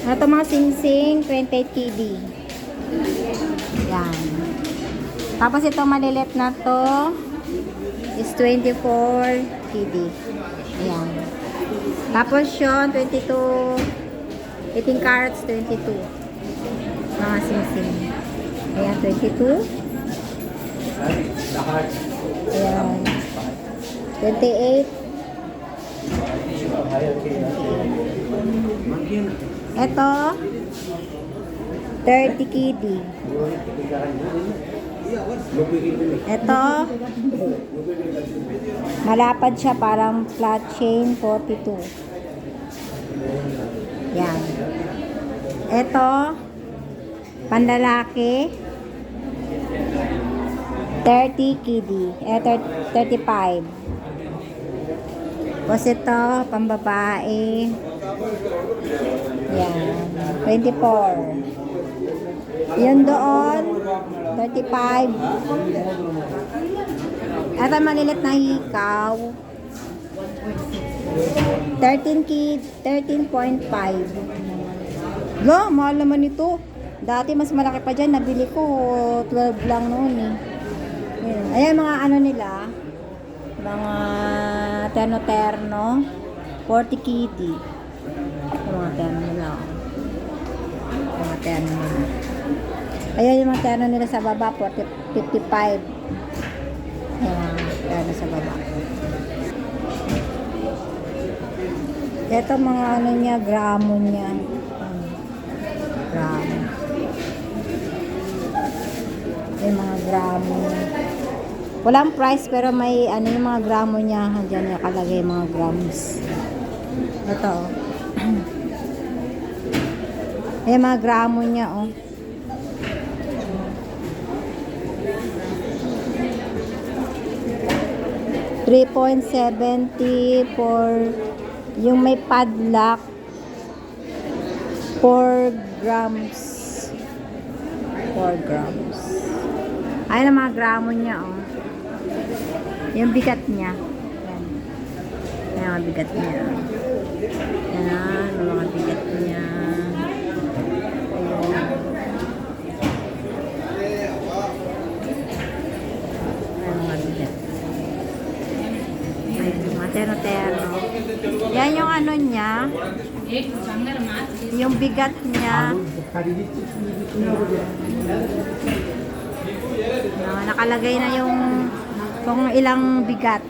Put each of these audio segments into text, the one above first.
Ito mga sing-sing, 28 KD. Yan. Tapos ito malilit na to is 24 KD. Ayan. Tapos yun, 22, 18 carats, 22. Mga sing-sing. Ayan, 22. Ayan. 28. Ito, 30 KD. Ito, malapad siya parang flat chain 42. Yan. Ito, panlalaki, 30 KD. Eh, 30 35. Tapos ito, pambabae. Yan. 24. Yun doon, 35. Ito malilit na hikaw. 13 kid, 13.5. Lo, mahal naman ito. Dati mas malaki pa dyan. Nabili ko 12 lang noon eh. Ayan, Ayan mga ano nila. Mga terno-terno. 40 kitty. Terno nila. oh. Yung mga terno nila. Ayan yung mga terno nila sa baba. 40, 55. Yung mga terno sa baba. Ito mga ano niya, gramo niya. Ano, Gramo. Yung mga gramo. Walang price pero may ano yung mga gramo niya. Diyan nakalagay mga grams. Ito. Ayan mga gramo niya oh. Three point seventy for yung may padlock 4 grams. 4 grams. Ay na mga gramo niya oh. Yung bigat niya. Yan yan bigat niya. Yan ang mga bigat niya Ayan. Ayan, mga bigat Ayan, mga terno-terno. Yan yung ano niya. Yung bigat niya. Ah, nakalagay na yung kung ilang bigat.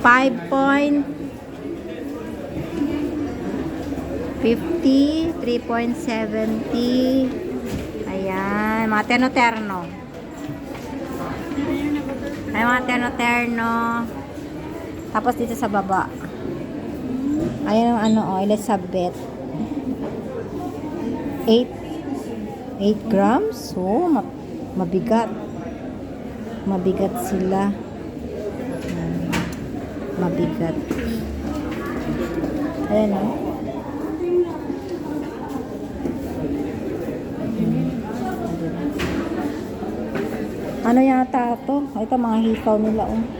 5 point 50 3.70 ayan mga terno-terno. Ay mga terno-terno tapos dito sa baba ayan ang ano oh Elizabeth 8 8 grams? So, ma- mabigat. Mabigat sila. Mabigat. Ayan o. Ano yata ito? Ito mga hikaw nila oh.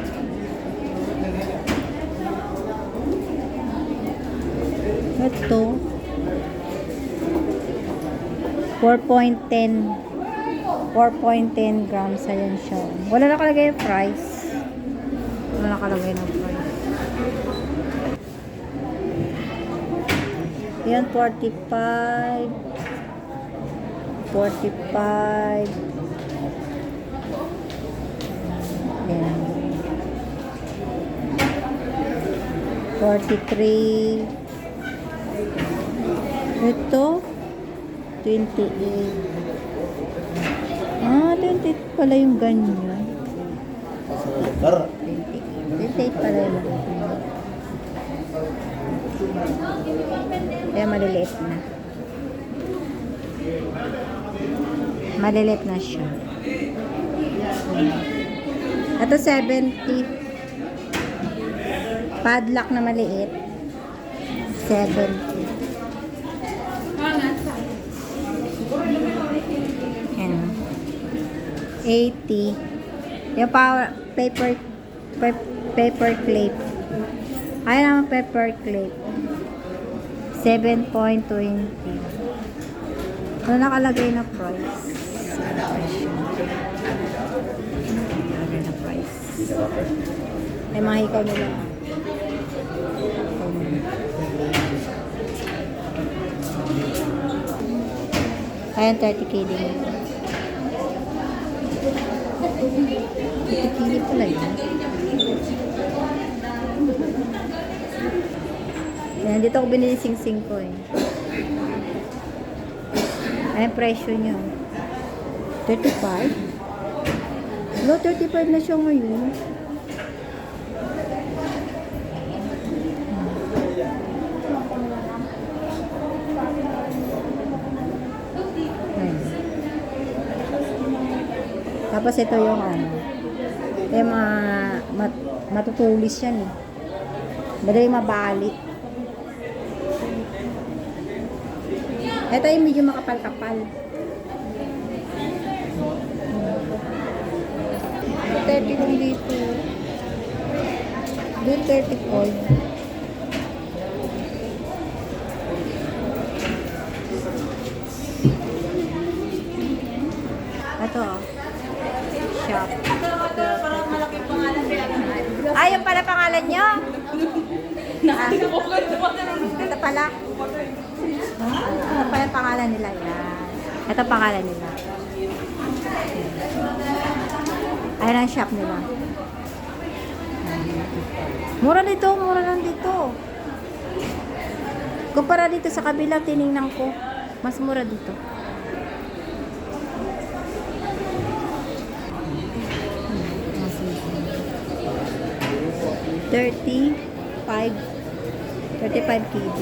Ito. 4.10 4.10 grams ayan siya. Wala nakalagay yung price. Wala nakalagay ng price. Yan, 45. 45. Yan. 43. Ito, 28. Ah, 28 pala yung ganyan. 28. 28 pala yung ganyan. Kaya maliliit na. Maliliit na siya. Ito 70. Padlock na maliit. 70. Yan. 80. Yung power, paper, pa- paper clip. Ayaw naman paper clip. 7.20. Ano nakalagay na price? Nakalagay na price. Ay, mga hikaw nila. Ayan, 30k din. 30k pala yun. Ayan, dito ako binili sing-sing ko eh. Ayan, presyo niyo. 35? No, 35 na siya ngayon. Ayan. Tapos ito yung ano. Eh, ma, mat, matutulis yan eh. Madali mabali. Ito yung medyo makapal-kapal. 30 lang dito. Doon 34. Ito pangalan nyo? Ah, ito pala. Ito pala yung pangalan nila. Yan. Ito pangalan nila. Ayan ang shop nila. Mura dito, mura lang dito. Kumpara dito sa kabila, tiningnan ko. Mas mura dito. Thirty-five, thirty-five kg.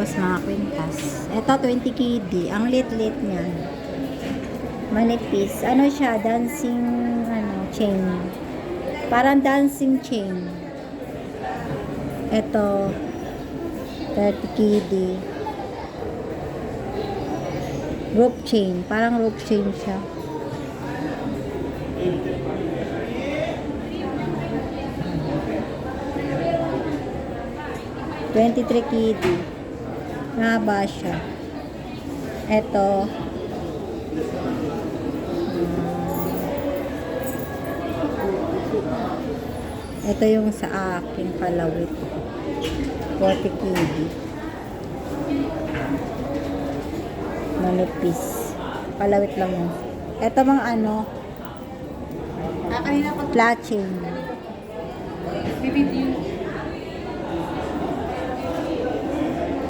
Tapos mga kwintas. Ito, 20 kg. Ang lit-lit niyan. Manipis. Ano siya? Dancing, ano, chain. Parang dancing chain. Ito, 30 kg. Rope chain. Parang rope chain siya. Twenty-three kg. Mahaba siya. Ito. Ito yung sa akin palawit. 40 kg. Manipis. Palawit lang yun. Ito mga ano, Ah, kanina flat chain. bibit yung